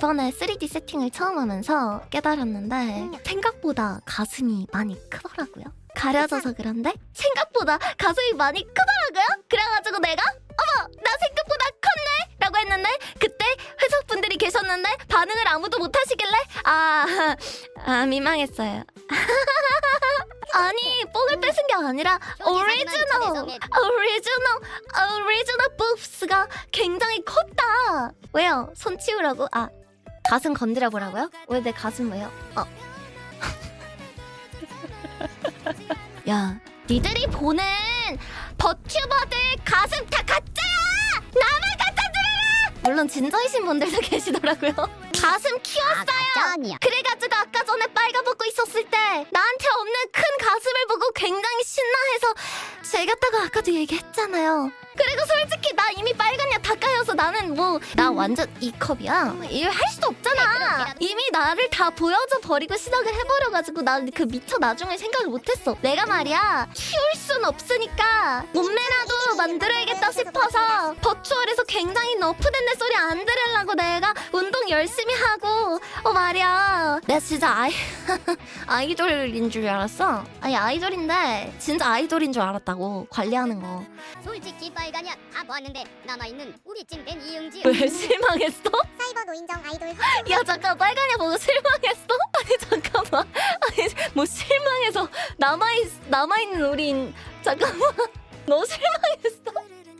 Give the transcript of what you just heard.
이번에 3D 세팅을 처음 하면서 깨달았는데 생각보다 가슴이 많이 크더라고요. 가려져서 그런데 생각보다 가슴이 많이 크더라고요. 그래가지고 내가 어머 나 생각보다 컸네 라고 했는데 그때 회사 분들이 계셨는데 반응을 아무도 못 하시길래 아, 아 민망했어요. 아니 뽕을 뺏은 게 아니라 오리지널 오리지널 오리지널 봅스가 굉장히 컸다. 왜요? 손 치우라고? 아 가슴 건드려 보라고요? 왜 내 가슴 왜요? 어. 야, 니들이 보는 버튜버들 가슴 다 가짜야! 나만 갖다 드려라! 물론 진저이신 분들도 계시더라고요. 가슴 키웠어요. 짠이야. 그래가지고 아까 전에 빨가벗고 있었을 때 나한테 없는 큰 가슴을 보고 굉장히 신나해서 제갔다고 아까도 얘기했잖아요. 그리고 솔직히 나 이미 까여서 나는 뭐 나 완전 이 컵이야. 이걸 할 수도 없잖아. 이미 나를 다 보여줘 버리고 시작을 해버려가지고 난 그 미처 나중에 생각을 못했어. 내가 말이야 키울 순 없으니까 몸매라도 만들어야겠다 싶어서 버추얼에서 굉장히 너프된 내 소리 안 들으려고 내가 열심히 하고 어 말이야 내가 진짜 아이 아이돌인 줄 알았어. 아니 아이돌인데 진짜 아이돌인 줄 알았다고 관리하는 거. 솔직히 빨가냐 다 봤는데 남아있는 우리 찐팬 이응지 왜 실망했어? 사이버 노인정 아이돌 야 잠깐 빨간이 보고 실망했어? 아니 잠깐만 아니 뭐 실망해서 남아있 남아있는 우린 잠깐만 너 실망했어?